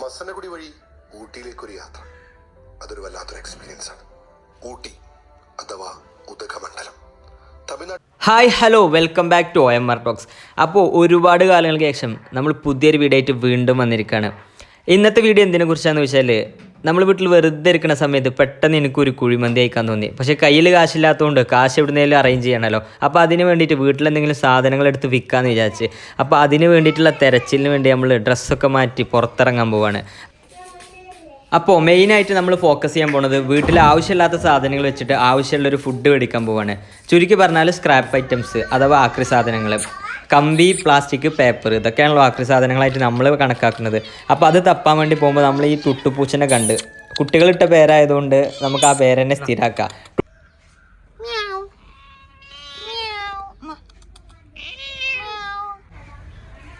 മസനഗുഡി വഴി ഊട്ടിയിലേക്കൊരു യാത്ര. അതൊരു വല്ലാത്തൊരു എക്സ്പീരിയൻസ് ആണ്. ഊട്ടി അഥവാ Udhagamandalam. Tamil Nadu hi hello welcome back to O M R talks അപ്പോൾ ഒരുപാട് കാലങ്ങൾക്ക് ശേഷം നമ്മൾ പുതിയൊരു വീഡിയോ ആയിട്ട് വീണ്ടും വന്നിരിക്കുകയാണ് ഇന്നത്തെ വീഡിയോ എന്തിനെ കുറിച്ചാണെന്ന് വെച്ചാൽ നമ്മൾ വീട്ടിൽ വെറുതെ ഇരിക്കുന്ന സമയത്ത് പെട്ടെന്ന് എനിക്ക് ഒരു കുഴിമന്തി അയക്കാൻ തോന്നി. പക്ഷേ കയ്യിൽ കാശില്ലാത്തതുകൊണ്ട് കാശ് എവിടുന്നേലും അറേഞ്ച് ചെയ്യണമല്ലോ അപ്പോൾ അതിന് വേണ്ടിയിട്ട് വീട്ടിൽ എന്തെങ്കിലും സാധനങ്ങൾ എടുത്ത് വിൽക്കാമെന്ന് വിചാരിച്ച്. അപ്പോൾ അതിന് വേണ്ടിയിട്ടുള്ള തെരച്ചിലിന് വേണ്ടി നമ്മൾ ഡ്രസ്സൊക്കെ മാറ്റി പുറത്തിറങ്ങാൻ പോവാണ്. അപ്പോൾ മെയിനായിട്ട് നമ്മൾ ഫോക്കസ് ചെയ്യാൻ പോണത് വീട്ടിൽ ആവശ്യമില്ലാത്ത സാധനങ്ങൾ വെച്ചിട്ട് ആവശ്യമുള്ള ഒരു ഫുഡ് മേടിക്കാൻ പോവാണ്. ചുരുക്കി പറഞ്ഞാൽ സ്ക്രാപ്പ് ഐറ്റംസ് അഥവാ ആക്രി സാധനങ്ങൾ കമ്പി പ്ലാസ്റ്റിക് പേപ്പർ ഇതൊക്കെയാണല്ലോ ആക്രി സാധനങ്ങളായിട്ട് നമ്മൾ കണക്കാക്കുന്നത്. അപ്പോൾ അത് തപ്പാൻ വേണ്ടി പോകുമ്പോൾ നമ്മൾ ഈ തുട്ടുപൂച്ചനെ കണ്ട് കുട്ടികളിട്ട പേരായതുകൊണ്ട് നമുക്ക് ആ പേരെന്നെ സ്ഥിരാക്കാം.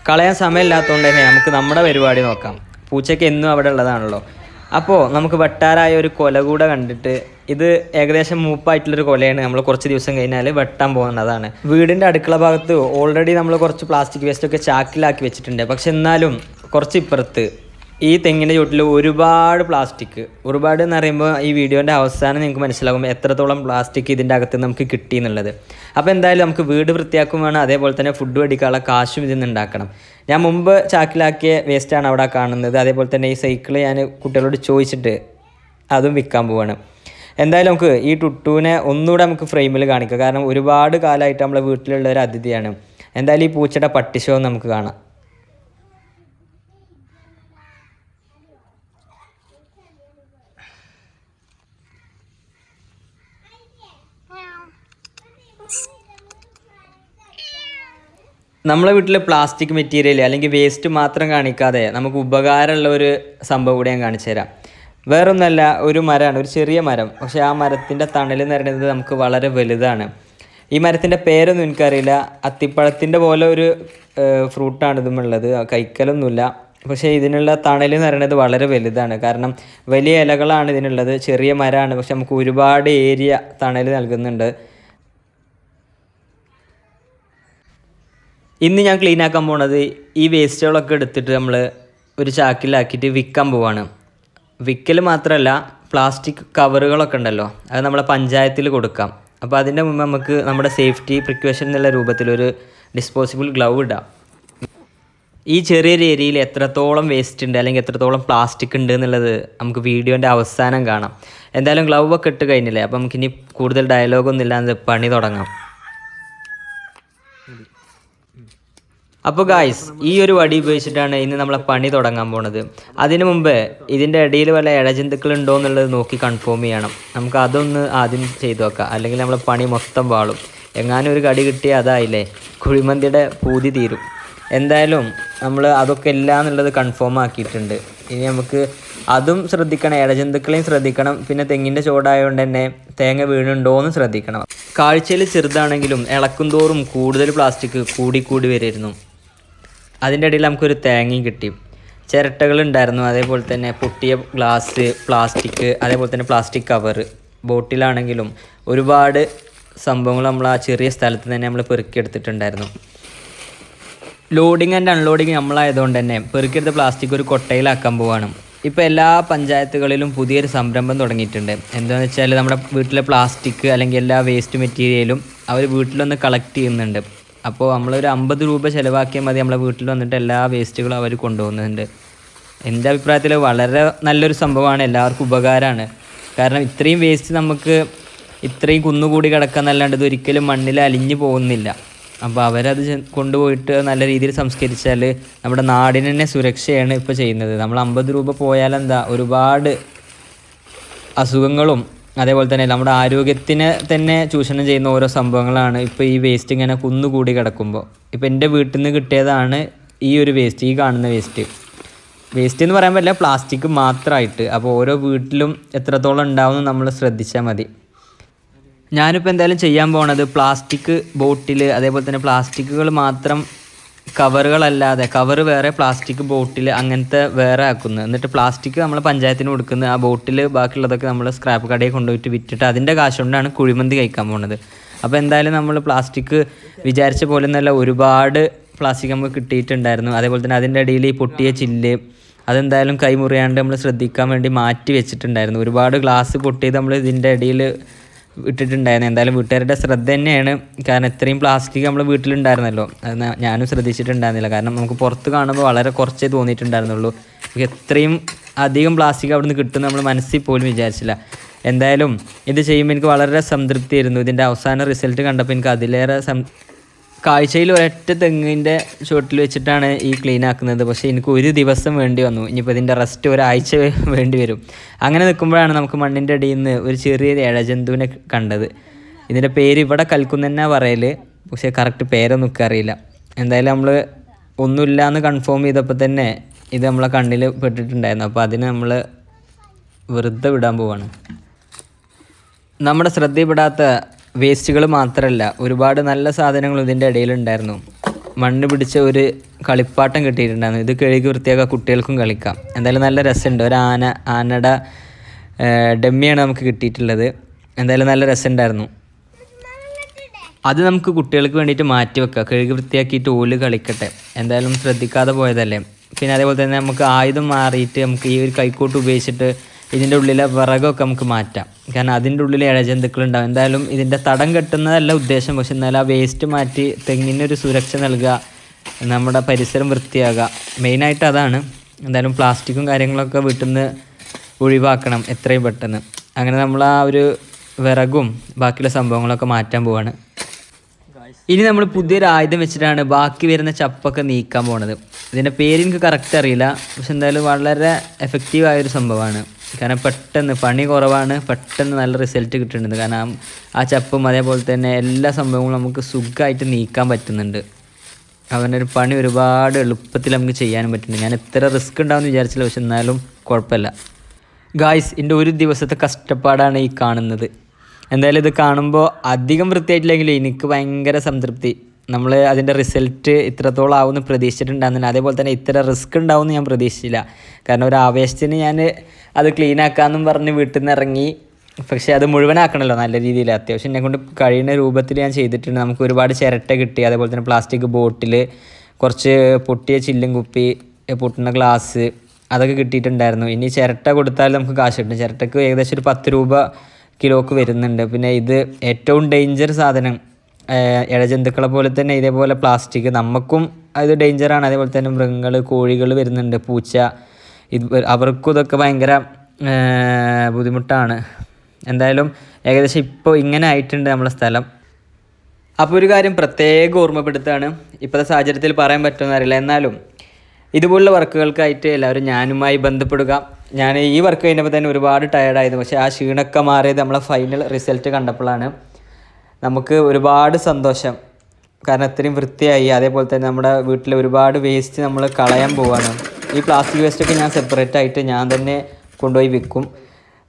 കളയാൻ സമയമില്ലാത്തതുകൊണ്ട് തന്നെ നമുക്ക് നമ്മുടെ പരിപാടി നോക്കാം. പൂച്ചയ്ക്ക് എന്നും അവിടെ ഉള്ളതാണല്ലോ. അപ്പോൾ നമുക്ക് വെട്ടാറായ ഒരു കൊല കൂടെ കണ്ടിട്ട് ഇത് ഏകദേശം മൂപ്പായിട്ടുള്ളൊരു കൊലയാണ്. നമ്മൾ കുറച്ച് ദിവസം കഴിഞ്ഞാൽ വെട്ടാൻ പോകുന്നതാണ്. വീടിന്റെ അടുക്കള ഭാഗത്ത് ഓൾറെഡി നമ്മൾ കുറച്ച് പ്ലാസ്റ്റിക് വേസ്റ്റ് ഒക്കെ ചാക്കിലാക്കി വെച്ചിട്ടുണ്ട്. പക്ഷെ എന്നാലും കുറച്ച് ഇപ്പുറത്ത് ഈ തെങ്ങിന്റെ ചുവട്ടിൽ ഒരുപാട് പ്ലാസ്റ്റിക് ഒരുപാട് എന്ന് പറയുമ്പോൾ ഈ വീഡിയോന്റെ അവസാനം നിങ്ങൾക്ക് മനസ്സിലാകും എത്രത്തോളം പ്ലാസ്റ്റിക് ഇതിന്റെ അകത്ത് നമുക്ക് കിട്ടി എന്നുള്ളത്. അപ്പോൾ എന്തായാലും നമുക്ക് വീട് വൃത്തിയാക്കും വേണം അതേപോലെ തന്നെ ഫുഡ് മേടിക്കാനുള്ള കാശും ഇതിൽ നിന്ന് ഉണ്ടാക്കണം. ഞാൻ മുമ്പ് ചാക്കിലാക്കിയ വേസ്റ്റാണ് അവിടെ കാണുന്നത്. അതേപോലെ തന്നെ ഈ സൈക്കിൾ ഞാൻ കുട്ടികളോട് ചോദിച്ചിട്ട് അതും വിൽക്കാൻ പോവാണ്. എന്തായാലും നമുക്ക് ഈ ടുട്ടുവിനെ ഒന്നുകൂടെ നമുക്ക് ഫ്രെയിമിൽ കാണിക്കാം. കാരണം ഒരുപാട് കാലമായിട്ട് നമ്മളെ വീട്ടിലുള്ള ഒരു അതിഥിയാണ്. എന്തായാലും ഈ പൂച്ചയുടെ പട്ടിശോ നമുക്ക് കാണാം. നമ്മളെ വീട്ടിലെ പ്ലാസ്റ്റിക് മെറ്റീരിയൽ അല്ലെങ്കിൽ വേസ്റ്റ് മാത്രം കാണിക്കാതെ നമുക്ക് ഉപകാരമുള്ള ഒരു സംഭവം കൂടി ഞാൻ കാണിച്ചു തരാം. വേറൊന്നല്ല ഒരു മരമാണ് ഒരു ചെറിയ മരം. പക്ഷേ ആ മരത്തിന്റെ തണൽ എന്ന് പറയുന്നത് നമുക്ക് വളരെ വലുതാണ്. ഈ മരത്തിന്റെ പേരൊന്നും എനിക്കറിയില്ല. അത്തിപ്പഴത്തിന്റെ പോലെ ഒരു ഫ്രൂട്ടാണ് ഇതുമുള്ളത് കൈക്കലൊന്നുമില്ല. പക്ഷേ ഇതിനുള്ള തണൽ എന്ന് പറയുന്നത് വളരെ വലുതാണ്. കാരണം വലിയ ഇലകളാണ് ഇതിനുള്ളത്. ചെറിയ മരമാണ്. പക്ഷെ നമുക്ക് ഒരുപാട് ഏരിയ തണൽ നൽകുന്നുണ്ട്. ഇന്ന് ഞാൻ ക്ലീൻ ആക്കാൻ പോണത് ഈ വേസ്റ്റുകളൊക്കെ എടുത്തിട്ട് നമ്മൾ ഒരു ചാക്കിലാക്കിയിട്ട് വിൽക്കാൻ പോവാണ്. വിൽക്കൽ മാത്രമല്ല പ്ലാസ്റ്റിക് കവറുകളൊക്കെ ഉണ്ടല്ലോ അത് നമ്മളെ പഞ്ചായത്തിൽ കൊടുക്കാം. അപ്പോൾ അതിന്റെ മുമ്പ് നമുക്ക് നമ്മുടെ സേഫ്റ്റി പ്രിക്വേഷൻ എന്നുള്ള രൂപത്തിലൊരു ഡിസ്പോസിബിൾ ഗ്ലൗ ഇടാം. ഈ ചെറിയൊരു ഏരിയയിൽ എത്രത്തോളം വേസ്റ്റ് ഉണ്ട് അല്ലെങ്കിൽ എത്രത്തോളം പ്ലാസ്റ്റിക് ഉണ്ട് എന്നുള്ളത് നമുക്ക് വീഡിയോന്റെ അവസാനം കാണാം. എന്തായാലും ഗ്ലൗ ഒക്കെ ഇട്ട് കഴിഞ്ഞില്ലേ? അപ്പോൾ നമുക്കിനി കൂടുതൽ ഡയലോഗൊന്നും ഇല്ലാതെ പണി തുടങ്ങാം. അപ്പോൾ ഗായ്സ് ഈ ഒരു വടി ഉപയോഗിച്ചിട്ടാണ് ഇന്ന് നമ്മളെ പണി തുടങ്ങാൻ പോണത്. അതിനു മുമ്പ് ഇതിന്റെ ഇടയിൽ വല്ല ഇഴജന്തുക്കൾ ഉണ്ടോ എന്നുള്ളത് നോക്കി കൺഫേം ചെയ്യണം. നമുക്ക് അതൊന്ന് ആദ്യം ചെയ്തു നോക്കാം. അല്ലെങ്കിൽ നമ്മളെ പണി മൊത്തം വാളും. എങ്ങാനും ഒരു കടി കിട്ടിയാൽ അതായില്ലേ? കുഴിമന്തിയുടെ പൂതി തീരും. എന്തായാലും നമ്മൾ അതൊക്കെ ഇല്ല എന്നുള്ളത് കൺഫേം ആക്കിയിട്ടുണ്ട്. ഇനി നമുക്ക് അതും ശ്രദ്ധിക്കണം ഇടജന്തുക്കളെയും ശ്രദ്ധിക്കണം. പിന്നെ തെങ്ങിന്റെ ചോടായതുകൊണ്ട് തന്നെ തേങ്ങ വീണുണ്ടോ എന്ന് ശ്രദ്ധിക്കണം. കാഴ്ചയിൽ ചെറുതാണെങ്കിലും ഇളക്കും തോറും കൂടുതൽ പ്ലാസ്റ്റിക് കൂടി കൂടി വരുമായിരുന്നു അതിന്റെ ഇടയിൽ നമുക്കൊരു തേങ്ങയും കിട്ടി. ചിരട്ടകൾ ഉണ്ടായിരുന്നു. അതേപോലെ തന്നെ പൊട്ടിയ ഗ്ലാസ് പ്ലാസ്റ്റിക് അതേപോലെ തന്നെ പ്ലാസ്റ്റിക് കവർ ബോട്ടിലാണെങ്കിലും ഒരുപാട് സംഭവങ്ങൾ നമ്മൾ ആ ചെറിയ സ്ഥലത്ത് തന്നെ നമ്മൾ പെറുക്കിയെടുത്തിട്ടുണ്ടായിരുന്നു ലോഡിങ് ആൻഡ് അൺലോഡിങ് നമ്മളായതുകൊണ്ട് തന്നെ പെറുക്കിയെടുത്ത പ്ലാസ്റ്റിക് ഒരു കൊട്ടയിലാക്കാൻ പോവാണ്. ഇപ്പോൾ എല്ലാ പഞ്ചായത്തുകളിലും പുതിയൊരു സംരംഭം തുടങ്ങിയിട്ടുണ്ട്. എന്താണെന്ന് വെച്ചാൽ നമ്മുടെ വീട്ടിലെ പ്ലാസ്റ്റിക് അല്ലെങ്കിൽ എല്ലാ വേസ്റ്റ് മെറ്റീരിയലും അവർ വീട്ടിലൊന്ന് കളക്ട് ചെയ്യുന്നുണ്ട്. അപ്പോൾ നമ്മളൊരു അമ്പത് രൂപ ചിലവാക്കിയാൽ മതി നമ്മളെ വീട്ടിൽ വന്നിട്ട് എല്ലാ വേസ്റ്റുകളും അവർ കൊണ്ടുപോകുന്നുണ്ട് എന്റെ അഭിപ്രായത്തിൽ വളരെ നല്ലൊരു സംഭവമാണ് എല്ലാവർക്കും ഉപകാരമാണ്. കാരണം ഇത്രയും വേസ്റ്റ് നമുക്ക് ഇത്രയും കുന്നുകൂടി കിടക്കാന്നല്ലാണ്ട് ഇത് ഒരിക്കലും മണ്ണിൽ അലിഞ്ഞു പോകുന്നില്ല. അപ്പോൾ അവരത് കൊണ്ടുപോയിട്ട് നല്ല രീതിയിൽ സംസ്കരിച്ചാൽ നമ്മുടെ നാടിന് തന്നെ സുരക്ഷയാണ് ഇപ്പോൾ ചെയ്യുന്നത്. നമ്മൾ അമ്പത് രൂപ പോയാലെന്താ ഒരുപാട് അസുഖങ്ങളും അതേപോലെ തന്നെ നമ്മുടെ ആരോഗ്യത്തിനെ തന്നെ ചൂഷണം ചെയ്യുന്ന ഓരോ സംഭവങ്ങളാണ് ഇപ്പോൾ ഈ വേസ്റ്റ് ഇങ്ങനെ കുന്നുകൂടി കിടക്കുമ്പോൾ ഇപ്പോൾ എന്റെ വീട്ടിൽ നിന്ന് കിട്ടിയതാണ് ഈ ഒരു വേസ്റ്റ് ഈ കാണുന്ന വേസ്റ്റ് വേസ്റ്റ് എന്ന് പറയാൻ പറ്റില്ല പ്ലാസ്റ്റിക് മാത്രമായിട്ട് അപ്പോൾ ഓരോ വീട്ടിലും എത്രത്തോളം ഉണ്ടാവും നമ്മൾ ശ്രദ്ധിച്ചാൽ മതി. ഞാനിപ്പോൾ എന്തായാലും ചെയ്യാൻ പോണത് പ്ലാസ്റ്റിക് ബോട്ടിൽ അതേപോലെ തന്നെ പ്ലാസ്റ്റിക്കുകൾ മാത്രം കവറുകളല്ലാതെ കവർ വേറെ പ്ലാസ്റ്റിക് ബോട്ടിൽ അങ്ങനത്തെ വേറെ ആക്കുന്നത് എന്നിട്ട് പ്ലാസ്റ്റിക് നമ്മൾ പഞ്ചായത്തിന് കൊടുക്കുന്ന ആ ബോട്ടിൽ ബാക്കിയുള്ളതൊക്കെ നമ്മൾ സ്ക്രാപ്പ് കടയിൽ കൊണ്ടുപോയിട്ട് വിറ്റിട്ട് അതിന്റെ കാശ് കൊണ്ടാണ് കുഴിമന്തി കഴിക്കാൻ പോണത്. അപ്പോൾ എന്തായാലും നമ്മൾ പ്ലാസ്റ്റിക് വിചാരിച്ച പോലെ നല്ല ഒരുപാട് പ്ലാസ്റ്റിക് നമുക്ക് കിട്ടിയിട്ടുണ്ടായിരുന്നു. അതേപോലെ തന്നെ അതിന്റെ ഇടയിൽ ഈ പൊട്ടിയ ചില്ല് അതെന്തായാലും കൈ മുറിയാണ്ട് നമ്മൾ ശ്രദ്ധിക്കാൻ വേണ്ടി മാറ്റി വെച്ചിട്ടുണ്ടായിരുന്നു. ഒരുപാട് ഗ്ലാസ് പൊട്ടിയത് നമ്മൾ ഇതിന്റെ ഇടയിൽ ഇട്ടിട്ടുണ്ടായിരുന്നു. എന്തായാലും വീട്ടുകാരുടെ ശ്രദ്ധ തന്നെയാണ്. കാരണം ഇത്രയും പ്ലാസ്റ്റിക് നമ്മൾ വീട്ടിലുണ്ടായിരുന്നല്ലോ. ഞാനും ശ്രദ്ധിച്ചിട്ടുണ്ടായിരുന്നില്ല. കാരണം നമുക്ക് പുറത്ത് കാണുമ്പോൾ വളരെ കുറച്ചേ തോന്നിയിട്ടുണ്ടായിരുന്നുള്ളൂ. എത്രയും അധികം പ്ലാസ്റ്റിക് അവിടെ നിന്ന് നമ്മൾ മനസ്സിൽ പോലും വിചാരിച്ചില്ല. എന്തായാലും ഇത് ചെയ്യുമ്പോൾ എനിക്ക് വളരെ സംതൃപ്തിയായിരുന്നു. ഇതിന്റെ അവസാന റിസൾട്ട് കണ്ടപ്പോൾ എനിക്ക് അതിലേറെ കാഴ്ചയിൽ ഒരൊറ്റ തെങ്ങിന്റെ ചുവട്ടിൽ വെച്ചിട്ടാണ് ഈ ക്ലീൻ ആക്കുന്നത്. പക്ഷേ എനിക്ക് ഒരു ദിവസം വേണ്ടി വന്നു. ഇനിയിപ്പോൾ ഇതിന്റെ റെസ്റ്റ് ഒരാഴ്ച വേണ്ടി വരും. അങ്ങനെ നിൽക്കുമ്പോഴാണ് നമുക്ക് മണ്ണിന്റെ അടിയിൽ നിന്ന് ഒരു ചെറിയ ഇഴജന്തുവിനെ കണ്ടത്. ഇതിന്റെ പേര് ഇവിടെ കൽക്കുന്നെന്നാ പറയൽ പക്ഷേ കറക്റ്റ് പേരൊന്നും അറിയില്ല. എന്തായാലും നമ്മൾ ഒന്നുമില്ല എന്ന് കൺഫേം ചെയ്തപ്പോൾ തന്നെ ഇത് നമ്മളെ കണ്ണിൽ പെട്ടിട്ടുണ്ടായിരുന്നു. അപ്പോൾ അതിന് നമ്മൾ വെറുതെ വിടാൻ പോവാണ്. നമ്മുടെ ശ്രദ്ധയിൽപ്പെടാത്ത വേസ്റ്റുകൾ മാത്രമല്ല ഒരുപാട് നല്ല സാധനങ്ങൾ ഇതിന്റെ ഇടയിലുണ്ടായിരുന്നു. മണ്ണ് പിടിച്ച ഒരു കളിപ്പാട്ടം കിട്ടിയിട്ടുണ്ടായിരുന്നു. ഇത് കഴുകി വൃത്തിയാക്കുക കുട്ടികൾക്കും കളിക്കാം. എന്തായാലും നല്ല രസമുണ്ട്. ഒരു ആന ആനയുടെ ഡമ്മിയാണ് നമുക്ക് കിട്ടിയിട്ടുള്ളത്. എന്തായാലും നല്ല രസമുണ്ടായിരുന്നു. അത് നമുക്ക് കുട്ടികൾക്ക് വേണ്ടിയിട്ട് മാറ്റി വെക്കാം. കഴുകി വൃത്തിയാക്കിയിട്ട് ഓൽ കളിക്കട്ടെ. എന്തായാലും ശ്രദ്ധിക്കാതെ പോയതല്ലേ. പിന്നെ അതേപോലെ തന്നെ നമുക്ക് ആയുധം മാറിയിട്ട് നമുക്ക് ഈ ഒരു കൈക്കോട്ട് ഉപയോഗിച്ചിട്ട് ഇതിന്റെ ഉള്ളിലെ വിറകൊക്കെ നമുക്ക് മാറ്റാം. കാരണം അതിന്റെ ഉള്ളിൽ ഇഴജന്തുക്കളുണ്ടാവും എന്തായാലും ഇതിന്റെ തടം കെട്ടുന്നതല്ല ഉദ്ദേശം. പക്ഷെ എന്നാലും ആ വേസ്റ്റ് മാറ്റി തെങ്ങിനൊരു സുരക്ഷ നൽകുക നമ്മുടെ പരിസരം വൃത്തിയാകുക. മെയിനായിട്ട് അതാണ് എന്തായാലും പ്ലാസ്റ്റിക്കും കാര്യങ്ങളൊക്കെ വീട്ടിൽ നിന്ന് ഒഴിവാക്കണം എത്രയും പെട്ടെന്ന്. അങ്ങനെ നമ്മൾ ആ ഒരു വിറകും ബാക്കിയുള്ള സംഭവങ്ങളൊക്കെ മാറ്റാൻ പോവാണ്. ഇനി നമ്മൾ പുതിയൊരു ആയുധം വെച്ചിട്ടാണ് ബാക്കി വരുന്ന ചപ്പൊക്കെ നീക്കാൻ പോണത്. ഇതിന്റെ പേര് എനിക്ക് കറക്റ്റ് അറിയില്ല. പക്ഷെ എന്തായാലും വളരെ എഫക്റ്റീവ് ആയൊരു സംഭവമാണ്. കാരണം പെട്ടെന്ന് പണി കുറവാണ് പെട്ടെന്ന് നല്ല റിസൾട്ട് കിട്ടുന്നുണ്ട്. കാരണം ആ ചപ്പും അതേപോലെ തന്നെ എല്ലാ സംഭവങ്ങളും നമുക്ക് സുഖമായിട്ട് നീക്കാൻ പറ്റുന്നുണ്ട്. അവന്റെ ഒരു പണി ഒരുപാട് എളുപ്പത്തിൽ നമുക്ക് ചെയ്യാനും പറ്റുന്നുണ്ട്. ഞാൻ എത്ര റിസ്ക് ഉണ്ടാവുമെന്ന് വിചാരിച്ചില്ല പക്ഷെ എന്നാലും കുഴപ്പമില്ല. ഗായ്സ് എന്റെ ഒരു ദിവസത്തെ കഷ്ടപ്പാടാണ് ഈ കാണുന്നത്. എന്തായാലും ഇത് കാണുമ്പോൾ അധികം വൃത്തിയായിട്ടില്ലെങ്കിൽ എനിക്ക് ഭയങ്കര സംതൃപ്തി. നമ്മൾ അതിന്റെ റിസൾട്ട് ഇത്രത്തോളം ആവുമെന്ന് പ്രതീക്ഷിച്ചിട്ടുണ്ടായിരുന്നില്ല. അതേപോലെ തന്നെ ഇത്ര റിസ്ക് ഉണ്ടാവുമെന്ന് ഞാൻ പ്രതീക്ഷിച്ചില്ല. കാരണം ഒരു ആവേശത്തിന് ഞാൻ അത് ക്ലീൻ ആക്കാമെന്നും പറഞ്ഞ് വീട്ടിൽ നിന്ന് ഇറങ്ങി. പക്ഷേ അത് മുഴുവനാക്കണമല്ലോ നല്ല രീതിയിൽ. അത്യാവശ്യം എന്നെ കൊണ്ട് കഴിയുന്ന രൂപത്തിൽ ഞാൻ ചെയ്തിട്ടുണ്ട്. നമുക്ക് ഒരുപാട് ചിരട്ട കിട്ടി. അതേപോലെ തന്നെ പ്ലാസ്റ്റിക് ബോട്ടിൽ കുറച്ച് പൊട്ടിയ ചില്ലും കുപ്പി പൊട്ടുന്ന ഗ്ലാസ് അതൊക്കെ കിട്ടിയിട്ടുണ്ടായിരുന്നു. ഇനി ചിരട്ട കൊടുത്താൽ നമുക്ക് കാശ് കിട്ടും. ചിരട്ടക്ക് ഏകദേശം ഒരു പത്ത് രൂപ കിലോക്ക് വരുന്നുണ്ട്. പിന്നെ ഇത് ഏറ്റവും ഡേഞ്ചർ സാധനം ഇഴജന്തുക്കളെ പോലെ തന്നെ ഇതേപോലെ പ്ലാസ്റ്റിക് നമുക്കും അത് ഡേഞ്ചറാണ് അതേപോലെ തന്നെ മൃഗങ്ങൾ കോഴികൾ വരുന്നുണ്ട് പൂച്ച. ഇത് അവർക്കും ഇതൊക്കെ ഭയങ്കര ബുദ്ധിമുട്ടാണ്. എന്തായാലും ഏകദേശം ഇപ്പോൾ ഇങ്ങനെ ആയിട്ടുണ്ട് നമ്മളെ സ്ഥലം. അപ്പോൾ ഒരു കാര്യം പ്രത്യേകം ഓർമ്മപ്പെടുത്താണ്. ഇപ്പോഴത്തെ സാഹചര്യത്തിൽ പറയാൻ പറ്റുമെന്ന് അറിയില്ല. എന്നാലും ഇതുപോലുള്ള വർക്കുകൾക്കായിട്ട് എല്ലാവരും ഞാനുമായി ബന്ധപ്പെടുക. ഞാൻ ഈ വർക്ക് കഴിഞ്ഞപ്പോൾ തന്നെ ഒരുപാട് ടയർഡായിരുന്നു പക്ഷേ ആ ക്ഷീണമൊക്കെ മാറിയത് നമ്മളെ ഫൈനൽ റിസൾട്ട് കണ്ടപ്പോഴാണ്. നമുക്ക് ഒരുപാട് സന്തോഷം. കാരണം ഇത്രയും വൃത്തിയായി അതേപോലെ തന്നെ നമ്മുടെ വീട്ടിൽ ഒരുപാട് വേസ്റ്റ് നമ്മൾ കളയാൻ പോവാണ്. ഈ പ്ലാസ്റ്റിക് വേസ്റ്റൊക്കെ ഞാൻ സെപ്പറേറ്റ് ആയിട്ട് ഞാൻ തന്നെ കൊണ്ടുപോയി വിൽക്കും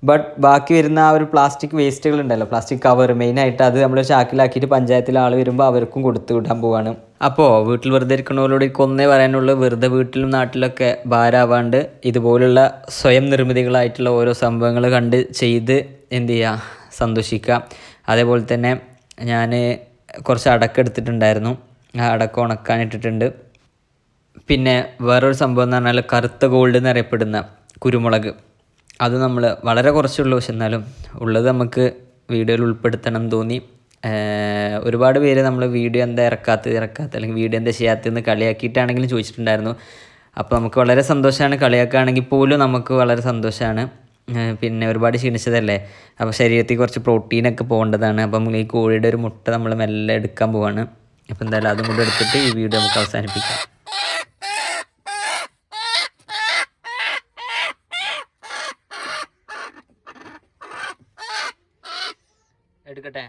ബട്ട് ബാക്കി വരുന്ന ആ ഒരു പ്ലാസ്റ്റിക് വേസ്റ്റുകൾ ഉണ്ടല്ലോ പ്ലാസ്റ്റിക് കവർ മെയിനായിട്ട് അത് നമ്മൾ ചാക്കിലാക്കിയിട്ട് പഞ്ചായത്തിലെ ആൾ വരുമ്പോൾ അവർക്കും കൊടുത്തു വിടാൻ പോവാണ്. അപ്പോൾ വീട്ടിൽ വെറുതെ ഇരിക്കുന്നവരോട് ഒന്നേ പറയാനുള്ളൂ വെറുതെ വീട്ടിലും നാട്ടിലൊക്കെ ഭാരാവാണ്ട് ഇതുപോലുള്ള സ്വയം നിർമ്മിതികളായിട്ടുള്ള ഓരോ സംഭവങ്ങൾ കണ്ട് ചെയ്ത് എന്ത് ചെയ്യുക സന്തോഷിക്കുക അതേപോലെ തന്നെ ഞാൻ കുറച്ച് അടക്ക എടുത്തിട്ടുണ്ടായിരുന്നു. ആ അടക്ക ഉണക്കാൻ ഇട്ടിട്ടുണ്ട്. പിന്നെ വേറൊരു സംഭവം എന്ന് പറഞ്ഞാൽ കറുത്ത ഗോൾഡ് എന്നറിയപ്പെടുന്ന കുരുമുളക്. അത് നമ്മൾ വളരെ കുറച്ചുള്ളൂ. പക്ഷെ എന്നാലും ഉള്ളത് നമുക്ക് വീഡിയോയിൽ ഉൾപ്പെടുത്തണം തോന്നി. ഒരുപാട് പേര് നമ്മൾ വീഡിയോ എന്താ ഇറക്കാത്തത് ഇറക്കാത്ത അല്ലെങ്കിൽ വീഡിയോ എന്താ ചെയ്യാത്തതെന്ന് കളിയാക്കിയിട്ടാണെങ്കിലും ചോദിച്ചിട്ടുണ്ടായിരുന്നു. അപ്പോൾ നമുക്ക് വളരെ സന്തോഷമാണ് കളിയാക്കുകയാണെങ്കിൽ പോലും നമുക്ക് വളരെ സന്തോഷമാണ്. പിന്നെ ഒരുപാട് ക്ഷീണിച്ചതല്ലേ? അപ്പോൾ ശരീരത്തിൽ കുറച്ച് പ്രോട്ടീനൊക്കെ പോകേണ്ടതാണ്. അപ്പം ഈ കോഴിയുടെ ഒരു മുട്ട നമ്മൾ മെല്ലെ എടുക്കാൻ പോവാണ്. അപ്പോൾ എന്തായാലും അതും കൂടെ എടുത്തിട്ട് ഈ വീഡിയോ നമുക്ക് അവസാനിപ്പിക്കാം. എടുക്കട്ടെ?